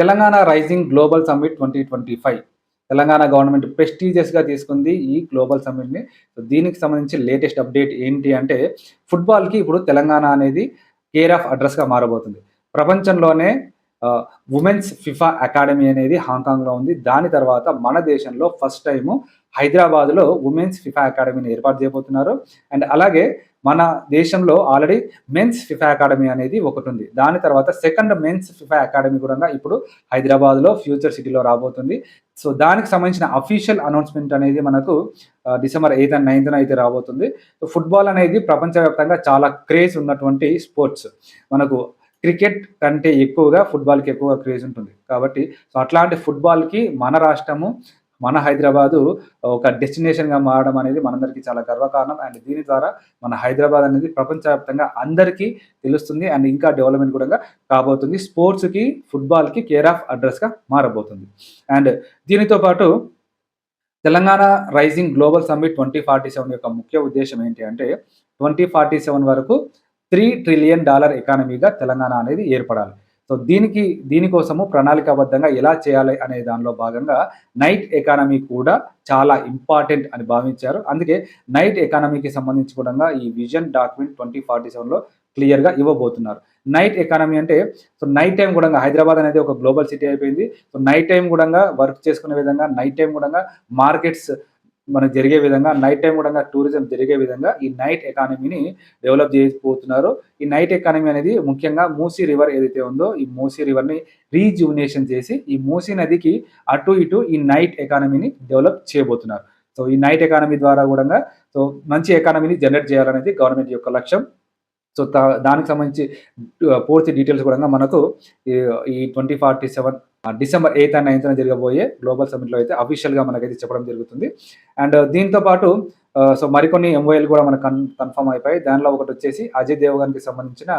Telangana rising global summit twenty twenty five. Telangana government ప్రెస్టీజియస్గా తీసుకుంది ఈ global సమ్మిట్ని. So దీనికి సంబంధించి లేటెస్ట్ అప్డేట్ ఏంటి అంటే ఫుట్బాల్కి ఇప్పుడు తెలంగాణ అనేది కేర్ ఆఫ్ అడ్రస్గా మారబోతుంది. ప్రపంచంలోనే ఉమెన్స్ ఫిఫా అకాడమీ అనేది హాంకాంగ్లో ఉంది. దాని తర్వాత మన దేశంలో ఫస్ట్ టైము హైదరాబాద్లో ఉమెన్స్ ఫిఫా అకాడమీని ఏర్పాటు చేయబోతున్నారు. అండ్ అలాగే మన దేశంలో ఆల్రెడీ మెన్స్ ఫిఫా అకాడమీ అనేది ఒకటి ఉంది. దాని తర్వాత సెకండ్ మెన్స్ ఫిఫా అకాడమీ కూడా ఇప్పుడు హైదరాబాద్లో ఫ్యూచర్ సిటీలో రాబోతుంది. సో దానికి సంబంధించిన అఫీషియల్ అనౌన్స్మెంట్ అనేది మనకు డిసెంబర్ ఎయిత్ అండ్ నైన్త్న అయితే రాబోతుంది. సో ఫుట్బాల్ అనేది ప్రపంచవ్యాప్తంగా చాలా క్రేజ్ ఉన్నటువంటి స్పోర్ట్స్. మనకు క్రికెట్ కంటే ఎక్కువగా ఫుట్బాల్కి ఎక్కువగా క్రేజ్ ఉంటుంది. కాబట్టి సో అట్లాంటి ఫుట్బాల్కి మన రాష్ట్రము మన హైదరాబాదు ఒక డెస్టినేషన్గా మారడం అనేది మనందరికీ చాలా గర్వకారణం. అండ్ దీని ద్వారా మన హైదరాబాద్ అనేది ప్రపంచవ్యాప్తంగా అందరికీ తెలుస్తుంది. అండ్ ఇంకా డెవలప్మెంట్ కూడా కాబోతుంది. స్పోర్ట్స్కి ఫుట్బాల్కి కేర్ ఆఫ్ అడ్రస్గా మారబోతుంది. అండ్ దీనితో పాటు Telangana rising global summit twenty forty seven యొక్క ముఖ్య ఉద్దేశం ఏంటి అంటే ట్వంటీ ఫార్టీ సెవెన్ వరకు త్రీ ట్రిలియన్ డాలర్ ఎకానమీగా తెలంగాణ అనేది ఏర్పడాలి. సో దీనికి దీనికోసము ప్రణాళికాబద్ధంగా ఎలా చేయాలి అనే దానిలో భాగంగా నైట్ ఎకానమీ కూడా చాలా ఇంపార్టెంట్ అని భావించారు. అందుకే నైట్ ఎకానమీకి సంబంధించి కూడా ఈ విజన్ డాక్యుమెంట్ ట్వంటీ ఫార్టీ సెవెన్లో క్లియర్గా ఇవ్వబోతున్నారు. నైట్ ఎకానమీ అంటే సో నైట్ టైం కూడా హైదరాబాద్ అనేది ఒక గ్లోబల్ సిటీ అయిపోయింది. సో నైట్ టైం కూడా వర్క్ చేసుకునే విధంగా నైట్ టైం కూడా మార్కెట్స్ మనకు జరిగే విధంగా నైట్ టైం కూడా టూరిజం జరిగే విధంగా ఈ నైట్ ఎకానమీని డెవలప్ చేయబోతున్నారు. ఈ నైట్ ఎకానమీ అనేది ముఖ్యంగా మూసీ రివర్ ఏదైతే ఉందో ఈ మూసీ రివర్ని రీజువినేషన్ చేసి ఈ మూసీ నదికి అటు ఇటు ఈ నైట్ ఎకానమీని డెవలప్ చేయబోతున్నారు. సో ఈ నైట్ ఎకానమీ ద్వారా కూడా సో మంచి ఎకానమీని జనరేట్ చేయాలనేది గవర్నమెంట్ యొక్క లక్ష్యం. సో దానికి సంబంధించి పూర్తి డీటెయిల్స్ కూడా మనకు ఈ twenty forty seven December eighth and ninth జరగబోయే గ్లోబల్ సమ్మిట్లో అయితే అఫీషియల్గా మనకైతే చెప్పడం జరుగుతుంది. అండ్ దీంతో పాటు సో మరికొన్ని ఎంఓఎల్ కూడా మనకు కన్ కన్ఫర్మ్ అయిపోయి దానిలో ఒకటి వచ్చేసి అజయ్ దేవగానికి సంబంధించిన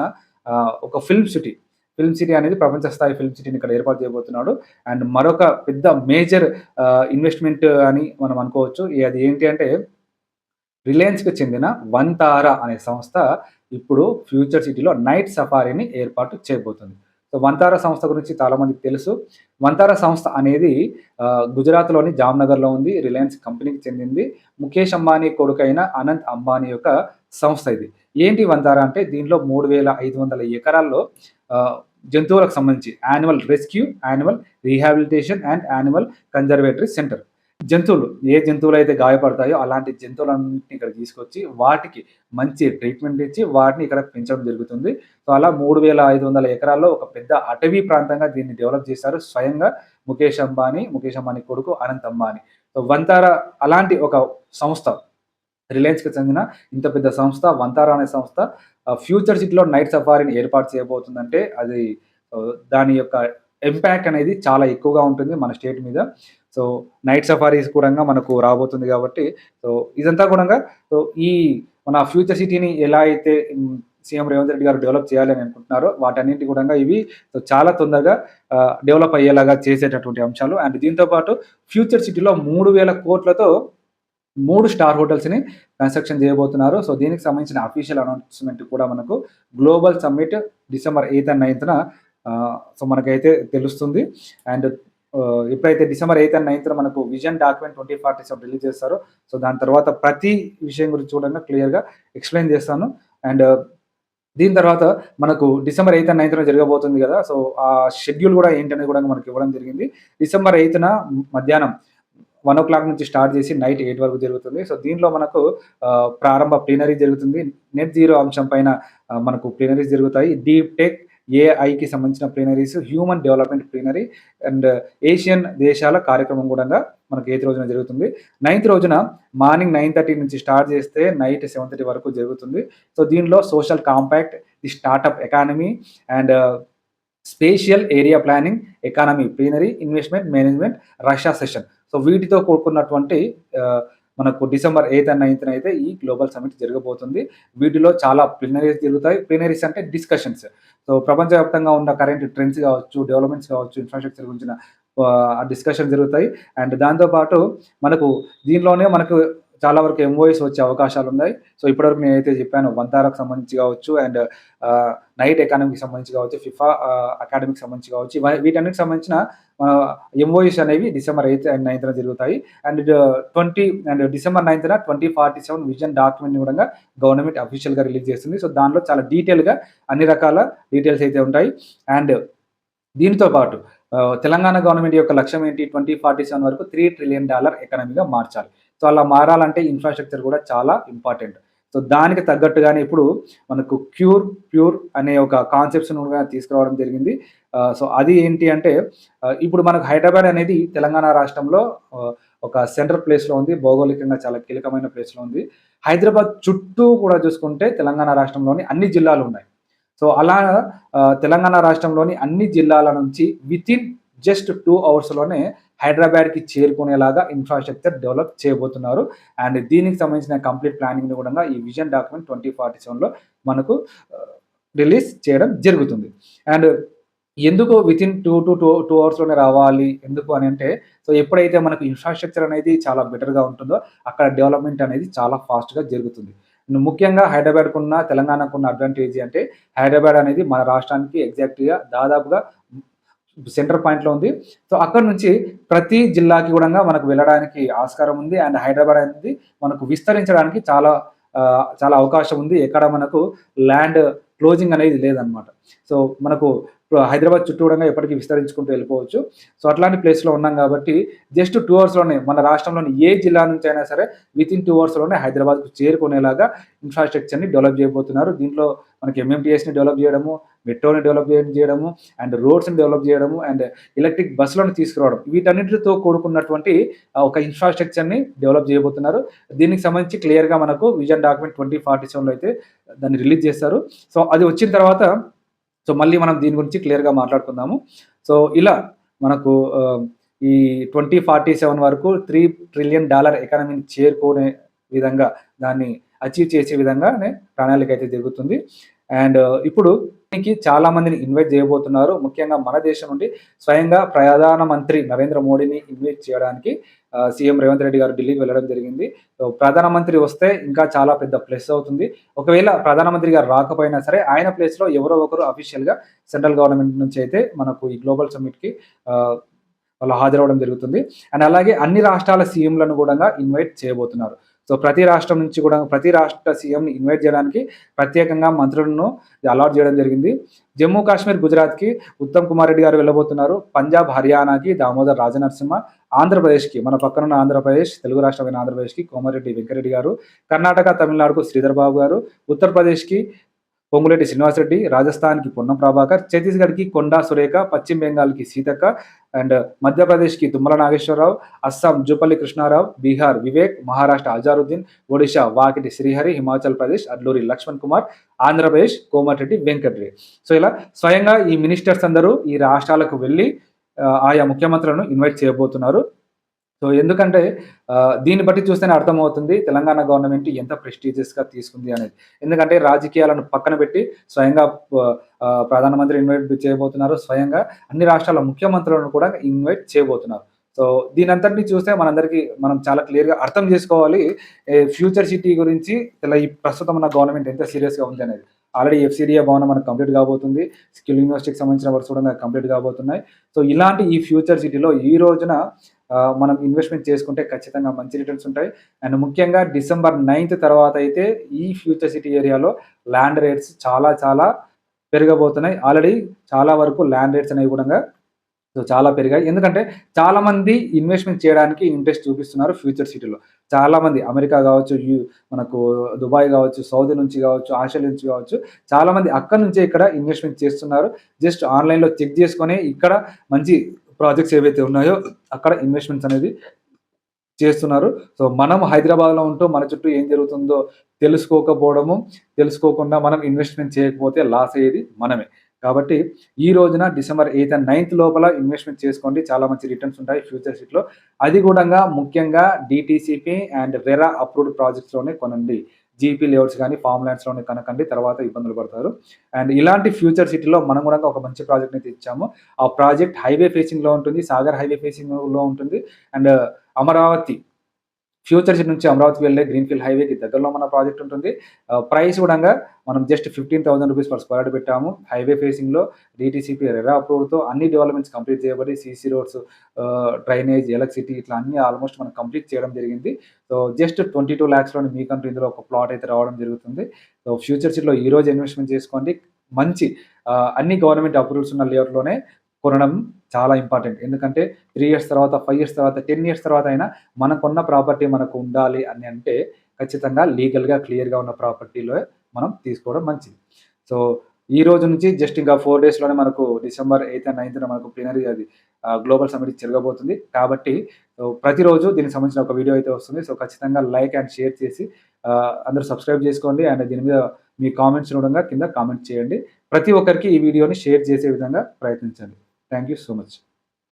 ఒక ఫిల్మ్ సిటీ ఫిల్మ్ సిటీ అనేది ప్రపంచ స్థాయి ఫిల్మ్ సిటీని ఇక్కడ ఏర్పాటు చేయబోతున్నాడు. అండ్ మరొక పెద్ద మేజర్ ఇన్వెస్ట్మెంట్ అని మనం అనుకోవచ్చు. అది ఏంటి అంటే రిలయన్స్కి చెందిన వన్ తారా అనే సంస్థ ఇప్పుడు ఫ్యూచర్ సిటీలో నైట్ సఫారీని ఏర్పాటు చేయబోతుంది. సో వంతార సంస్థ గురించి చాలామందికి తెలుసు. వంతార సంస్థ అనేది గుజరాత్లోని జామ్నగర్లో ఉంది. రిలయన్స్ కంపెనీకి చెందింది. ముఖేష్ అంబానీ కొడుకైన అనంత్ అంబానీ యొక్క సంస్థ ఇది. ఏంటి వంతారా అంటే దీనిలో మూడు వేల ఐదు వందల ఎకరాల్లో జంతువులకు సంబంధించి animal rescue animal rehabilitation and animal conservatory center. జంతువులు ఏ జంతువులు అయితే గాయపడతాయో అలాంటి జంతువులన్నింటినీ ఇక్కడ తీసుకొచ్చి వాటికి మంచి ట్రీట్మెంట్ ఇచ్చి వాటిని ఇక్కడ పెంచడం జరుగుతుంది. సో అలా మూడు వేల ఐదు వందల ఎకరాల్లో ఒక పెద్ద అటవీ ప్రాంతంగా దీన్ని డెవలప్ చేశారు స్వయంగా ముఖేష్ అంబానీ ముఖేష్ అంబానీ కొడుకు అనంత్ అంబానీ. సో వంతార అలాంటి ఒక సంస్థ రిలయన్స్కి చెందిన ఇంత పెద్ద సంస్థ వంతారా అనే సంస్థ ఫ్యూచర్ సిటీలో నైట్ సఫారీని ఏర్పాటు చేయబోతుందంటే అది దాని యొక్క ఇంపాక్ట్ అనేది చాలా ఎక్కువగా ఉంటుంది మన స్టేట్ మీద. సో నైట్ సఫారీస్ కూడా మనకు రాబోతుంది కాబట్టి సో ఇదంతా కూడా సో ఈ మన ఫ్యూచర్ సిటీని ఎలా అయితే సీఎం రేవంత్ రెడ్డి గారు డెవలప్ చేయాలని అనుకుంటున్నారో వాటన్నింటి కూడా ఇవి చాలా తొందరగా డెవలప్ అయ్యేలాగా చేసేటటువంటి అంశాలు. అండ్ దీంతో పాటు ఫ్యూచర్ సిటీలో మూడు వేల కోట్లతో మూడు స్టార్ హోటల్స్ని కన్స్ట్రక్షన్ చేయబోతున్నారు. సో దీనికి సంబంధించిన అఫీషియల్ అనౌన్స్మెంట్ కూడా మనకు global summit December eighth and నైన్త్న so మనకైతే తెలుస్తుంది. అండ్ ఎప్పుడైతే డిసెంబర్ ఎయిత్ అండ్ నైన్త్ మనకు vision document twenty forty seven release చేస్తారో సో దాని తర్వాత ప్రతి విషయం గురించి కూడా క్లియర్గా ఎక్స్ప్లెయిన్ చేస్తాను. అండ్ దీని తర్వాత మనకు డిసెంబర్ ఎయిత్ అండ్ నైన్త్న జరగబోతుంది కదా సో ఆ షెడ్యూల్ కూడా ఏంటనేది కూడా మనకి ఇవ్వడం జరిగింది. డిసెంబర్ ఎయిత్న మధ్యాహ్నం వన్ ఓ క్లాక్ నుంచి స్టార్ట్ చేసి నైట్ ఎయిట్ వరకు జరుగుతుంది. సో దీనిలో మనకు ప్రారంభ ప్లీనరీ జరుగుతుంది. నెట్ జీరో అంశం పైన మనకు ప్లీనరీస్ జరుగుతాయి. డీప్ టెక్ ఏఐకి సంబంధించిన plenaries human development plenary and Asian దేశాల కార్యక్రమం కూడా మనకి ఎయిత్ రోజున జరుగుతుంది? నైన్త్ రోజున మార్నింగ్ నైన్ థర్టీ నుంచి స్టార్ట్ చేస్తే నైట్ సెవెన్ థర్టీ వరకు జరుగుతుంది. సో దీనిలో social compact the startup economy and spatial area planning economy plenary investment management Russia session so uh కూడుకున్నటువంటి uh, మనకు డిసెంబర్ ఎయిత్ అండ్ నైన్త్ అయితే ఈ గ్లోబల్ సమిట్ జరగబోతుంది. వీటిలో చాలా ప్లీనరీస్ జరుగుతాయి. ప్లీనరీస్ అంటే డిస్కషన్స్ సో ప్రపంచవ్యాప్తంగా ఉన్న కరెంట్ ట్రెండ్స్ కావచ్చు డెవలప్మెంట్స్ కావచ్చు ఇన్ఫ్రాస్ట్రక్చర్ గురించిన డిస్కషన్ జరుగుతాయి. అండ్ దాంతోపాటు మనకు దీనిలోనే మనకు చాలా వరకు ఎంఓఎస్ వచ్చే అవకాశాలు ఉన్నాయి. సో ఇప్పటివరకు నేనైతే చెప్పాను వంతారకు సంబంధించి కావచ్చు అండ్ నైట్ ఎకానమీకి సంబంధించి కావచ్చు ఫిఫా అకాడమీకి సంబంధించి కావచ్చు వీటన్నిటికి సంబంధించిన ఎంఓఎస్ అనేవి డిసెంబర్ ఎయిత్ అండ్ నైన్త్న జరుగుతాయి. And twenty and December నైన్త్న twenty forty seven vision document కూడా గవర్నమెంట్ అఫీషియల్గా రిలీజ్ చేస్తుంది. సో దానిలో చాలా డీటెయిల్గా అన్ని రకాల డీటెయిల్స్ అయితే ఉంటాయి. అండ్ దీనితో పాటు తెలంగాణ గవర్నమెంట్ యొక్క లక్ష్యం ఏంటి? ట్వంటీ ఫార్టీ సెవెన్ వరకు త్రీ ట్రిలియన్ డాలర్ ఎకనమీగా మార్చాలి. సో అలా మారాలంటే ఇన్ఫ్రాస్ట్రక్చర్ కూడా చాలా ఇంపార్టెంట్ సో దానికి తగ్గట్టుగానే ఇప్పుడు మనకు క్యూర్ ప్యూర్ అనే ఒక కాన్సెప్ట్స్ను కూడా తీసుకురావడం జరిగింది. సో అది ఏంటి అంటే ఇప్పుడు మనకు హైదరాబాద్ అనేది తెలంగాణ రాష్ట్రంలో ఒక సెంట్రల్ ప్లేస్లో ఉంది భౌగోళికంగా చాలా కీలకమైన ప్లేస్లో ఉంది. హైదరాబాద్ చుట్టూ కూడా చూసుకుంటే తెలంగాణ రాష్ట్రంలోని అన్ని జిల్లాలు ఉన్నాయి. సో అలా తెలంగాణ రాష్ట్రంలోని అన్ని జిల్లాల నుంచి విత్ ఇన్ జస్ట్ టూ అవర్స్లోనే హైదరాబాద్కి చేరుకునేలాగా ఇన్ఫ్రాస్ట్రక్చర్ డెవలప్ చేయబోతున్నారు. అండ్ దీనికి సంబంధించిన కంప్లీట్ ప్లానింగ్ కూడా ఈ విజన్ డాక్యుమెంట్ ట్వంటీ ఫార్టీ సెవెన్లో మనకు uh, రిలీజ్ చేయడం జరుగుతుంది. అండ్ ఎందుకు within two to two two అవర్స్లోనే రావాలి? ఎందుకు అని అంటే సో ఎప్పుడైతే మనకు ఇన్ఫ్రాస్ట్రక్చర్ అనేది చాలా బెటర్గా ఉంటుందో అక్కడ డెవలప్మెంట్ అనేది చాలా ఫాస్ట్గా జరుగుతుంది. ముఖ్యంగా హైదరాబాద్కు ఉన్న తెలంగాణకు ఉన్న అడ్వాంటేజ్ అంటే హైదరాబాద్ అనేది మన రాష్ట్రానికి ఎగ్జాక్ట్గా దాదాపుగా సెంటర్ పాయింట్లో ఉంది. సో అక్కడ నుంచి ప్రతి జిల్లాకి కూడా మనకు వెళ్ళడానికి ఆస్కారం ఉంది. అండ్ హైదరాబాద్ అనేది మనకు విస్తరించడానికి చాలా చాలా అవకాశం ఉంది. ఎక్కడ మనకు ల్యాండ్ క్లోజింగ్ అనేది లేదనమాట సో మనకు హైదరాబాద్ చుట్టూ కూడా ఎప్పటికీ విస్తరించుకుంటూ వెళ్ళిపోవచ్చు. సో అట్లాంటి ప్లేస్లో ఉన్నాం కాబట్టి జస్ట్ టూ అవర్స్లోనే మన రాష్ట్రంలోని ఏ జిల్లా నుంచి అయినా సరే విత్ ఇన్ టూ అవర్స్లోనే హైదరాబాద్కు చేరుకునేలాగా ఇన్ఫ్రాస్ట్రక్చర్ని డెవలప్ చేయబోతున్నారు. దీంట్లో మనకి ఎంఎంటీఎస్ని డెవలప్ చేయడము మెట్రోని డెవలప్ చేయడము అండ్ రోడ్స్ని డెవలప్ చేయడము అండ్ ఎలక్ట్రిక్ బస్సులను తీసుకురావడం. వీటన్నిటితో కూడుకున్నటువంటి ఒక ఇన్ఫ్రాస్ట్రక్చర్ని డెవలప్ చేయబోతున్నారు. దీనికి సంబంధించి క్లియర్గా మనకు విజన్ డాక్యుమెంట్ ట్వంటీ ఫార్టీ సెవెన్లో అయితే దాన్ని రిలీజ్ చేస్తారు సో అది వచ్చిన తర్వాత సో మళ్ళీ మనం దీని గురించి క్లియర్గా మాట్లాడుకుందాము. సో ఇలా మనకు ఈ ట్వంటీ ఫార్టీ సెవెన్ వరకు త్రీ ట్రిలియన్ డాలర్ ఎకానమీని చేరుకునే విధంగా దాన్ని అచీవ్ చేసే విధంగానే ప్రణాళిక అయితే జరుగుతుంది. అండ్ ఇప్పుడు దీనికి చాలా మందిని ఇన్వైట్ చేయబోతున్నారు. ముఖ్యంగా మన దేశం నుండి స్వయంగా ప్రధానమంత్రి నరేంద్ర మోడీని ఇన్వైట్ చేయడానికి సీఎం రేవంత్ రెడ్డి గారు ఢిల్లీకి వెళ్ళడం జరిగింది. ప్రధానమంత్రి వస్తే ఇంకా చాలా పెద్ద ప్లస్ అవుతుంది. ఒకవేళ ప్రధానమంత్రి గారు రాకపోయినా సరే ఆయన ప్లేస్లో ఎవరో ఒకరు అఫీషియల్గా సెంట్రల్ గవర్నమెంట్ నుంచి అయితే మనకు ఈ గ్లోబల్ సమ్మిట్కి వాళ్ళు హాజరవడం జరుగుతుంది. అండ్ అలాగే అన్ని రాష్ట్రాల సీఎంలను కూడా ఇన్వైట్ చేయబోతున్నారు. సో ప్రతి రాష్ట్రం నుంచి కూడా ప్రతి రాష్ట్ర సీఎంని ఇన్వైట్ చేయడానికి ప్రత్యేకంగా మంత్రులను అలాట్ చేయడం జరిగింది. జమ్మూ కాశ్మీర్ గుజరాత్కి ఉత్తమ్ కుమార్ రెడ్డి గారు వెళ్ళబోతున్నారు. పంజాబ్ హర్యానాకి దామోదర్ రాజనరసింహ ఆంధ్రప్రదేశ్కి మన పక్కనున్న ఆంధ్రప్రదేశ్ తెలుగు రాష్ట్రమైన ఆంధ్రప్రదేశ్కి కోమారెడ్డి వెంకరెడ్డి గారు కర్ణాటక తమిళనాడుకు శ్రీధర్ బాబు గారు ఉత్తరప్రదేశ్కి పొంగులేటి శ్రీనివాసరెడ్డి రాజస్థాన్కి పొన్నం ప్రభాకర్ ఛత్తీస్గఢ్కి కొండా సురేఖ పశ్చిమ బెంగాల్కి సీతక్క అండ్ మధ్యప్రదేశ్కి తుమ్మల నాగేశ్వరరావు అస్సాం జూపల్లి కృష్ణారావు బీహార్ వివేక్ మహారాష్ట్ర అజారుద్దీన్ ఒడిశా వాకిటి శ్రీహరి హిమాచల్ ప్రదేశ్ అడ్లూరి లక్ష్మణ్ కుమార్ ఆంధ్రప్రదేశ్ కోమటిరెడ్డి వెంకటరెడ్డి. సో ఇలా స్వయంగా ఈ మినిస్టర్స్ అందరూ ఈ రాష్ట్రాలకు వెళ్ళి ఆయా ముఖ్యమంత్రులను ఇన్వైట్ చేయబోతున్నారు. సో ఎందుకంటే దీన్ని బట్టి చూస్తేనే అర్థమవుతుంది తెలంగాణ గవర్నమెంట్ ఎంత ప్రెస్టీజియస్గా తీసుకుంది అనేది. ఎందుకంటే రాజకీయాలను పక్కన పెట్టి స్వయంగా ప్రధానమంత్రి ఇన్వైట్ చేయబోతున్నారు. స్వయంగా అన్ని రాష్ట్రాల ముఖ్యమంత్రులను కూడా ఇన్వైట్ చేయబోతున్నారు. సో దీనంతటిని చూస్తే మనందరికీ మనం చాలా క్లియర్గా అర్థం చేసుకోవాలి. ఫ్యూచర్ సిటీ గురించి ఇలా ఈ ప్రస్తుతం ఉన్న గవర్నమెంట్ ఎంత సీరియస్గా ఉంది అనేది. ఆల్రెడీ ఎఫ్సిడిఏ భవనం మనకు కంప్లీట్ కాబోతుంది. స్కిల్ యూనివర్సిటీకి సంబంధించిన వర్క్స్ కూడా కంప్లీట్ కాబోతున్నాయి. సో ఇలాంటి ఈ ఫ్యూచర్ సిటీలో ఈ రోజున మనం ఇన్వెస్ట్మెంట్ చేసుకుంటే ఖచ్చితంగా మంచి రిటర్న్స్ ఉంటాయి. అండ్ ముఖ్యంగా డిసెంబర్ నైన్త్ తర్వాత అయితే ఈ ఫ్యూచర్ సిటీ ఏరియాలో ల్యాండ్ రేట్స్ చాలా చాలా పెరగబోతున్నాయి. ఆల్రెడీ చాలా వరకు ల్యాండ్ రేట్స్ అనేవి కూడా సో చాలా పెరిగాయి. ఎందుకంటే చాలామంది ఇన్వెస్ట్మెంట్ చేయడానికి ఇంట్రెస్ట్ చూపిస్తున్నారు ఫ్యూచర్ సిటీలో చాలామంది అమెరికా కావచ్చు యూ మనకు దుబాయ్ కావచ్చు సౌదీ నుంచి కావచ్చు ఆస్ట్రేలియా నుంచి కావచ్చు చాలామంది అక్కడ నుంచే ఇక్కడ ఇన్వెస్ట్మెంట్ చేస్తున్నారు. జస్ట్ ఆన్లైన్లో చెక్ చేసుకొని ఇక్కడ మంచి ప్రాజెక్ట్స్ ఏవైతే ఉన్నాయో అక్కడ ఇన్వెస్ట్మెంట్స్ అనేది చేస్తున్నారు. సో మనం హైదరాబాద్లో ఉంటూ మన చుట్టూ ఏం జరుగుతుందో తెలుసుకోకపోవడము తెలుసుకోకుండా మనం ఇన్వెస్ట్మెంట్ చేయకపోతే లాస్ అయ్యేది మనమే. కాబట్టి ఈ రోజున డిసెంబర్ ఎయిత్ అండ్ నైన్త్ లోపల ఇన్వెస్ట్మెంట్ చేసుకోండి. చాలా మంచి రిటర్న్స్ ఉంటాయి ఫ్యూచర్ సిట్లో అది కూడా ముఖ్యంగా డిటీసీపీ అండ్ రెరా అప్రూవ్డ్ ప్రాజెక్ట్స్లోనే కొనండి. జీపీ లేఅవుట్స్ కానీ ఫామ్ ల్యాండ్స్లోనే కనకండి తర్వాత ఇబ్బందులు పడతారు. అండ్ ఇలాంటి ఫ్యూచర్ సిటీలో మనం కూడా ఒక మంచి ప్రాజెక్ట్ని తెచ్చాము ఆ ప్రాజెక్ట్ హైవే ఫేసింగ్లో ఉంటుంది సాగర్ హైవే ఫేసింగ్లో ఉంటుంది. అండ్ అమరావతి ఫ్యూచర్ సిటీ నుంచి అమరావతి వెళ్ళే గ్రీన్ఫీల్డ్ హైవేకి దగ్గరలో మన ప్రాజెక్ట్ ఉంటుంది. ప్రైస్ కూడా మనం just fifteen thousand rupees per square పెట్టాము. హైవే ఫేసింగ్లో డీటీసీపీ రెరా అప్రూవ్డ్తో అన్ని డెవలప్మెంట్స్ కంప్లీట్ చేయబడి సీసీ రోడ్స్ డ్రైనేజ్ ఎలక్ట్రిసిటీ ఇట్లా అన్ని ఆల్మోస్ట్ మనం కంప్లీట్ చేయడం జరిగింది. సో జస్ట్ ట్వంటీ టూ ల్యాక్స్లోని మీకంటూ ఇందులో ఒక ప్లాట్ అయితే రావడం జరుగుతుంది. సో ఫ్యూచర్ సిటీలో ఈరోజు ఇన్వెస్ట్మెంట్ చేసుకోండి. మంచి అన్ని గవర్నమెంట్ అప్రూవల్స్ ఉన్న లేఅవుట్లోనే కొనడం చాలా ఇంపార్టెంట్ ఎందుకంటే త్రీ ఇయర్స్ తర్వాత ఫైవ్ ఇయర్స్ తర్వాత టెన్ ఇయర్స్ తర్వాత అయినా మనకున్న ప్రాపర్టీ మనకు ఉండాలి అని అంటే ఖచ్చితంగా లీగల్గా క్లియర్గా ఉన్న ప్రాపర్టీలో మనం తీసుకోవడం మంచిది. సో ఈ రోజు నుంచి జస్ట్ ఇంకా ఫోర్ డేస్లోనే మనకు డిసెంబర్ ఎయిత్ అండ్ నైన్త్న మనకు ప్లీనరీ అది గ్లోబల్ సమిట్ జరగబోతుంది. కాబట్టి ప్రతిరోజు దీనికి సంబంధించిన ఒక వీడియో అయితే వస్తుంది. సో ఖచ్చితంగా లైక్ అండ్ షేర్ చేసి అందరూ సబ్స్క్రైబ్ చేసుకోండి. అండ్ దీని మీద మీ కామెంట్స్ ఉండగా కింద కామెంట్ చేయండి. ప్రతి ఒక్కరికి ఈ వీడియోని షేర్ చేసే విధంగా ప్రయత్నించండి. Thank you so much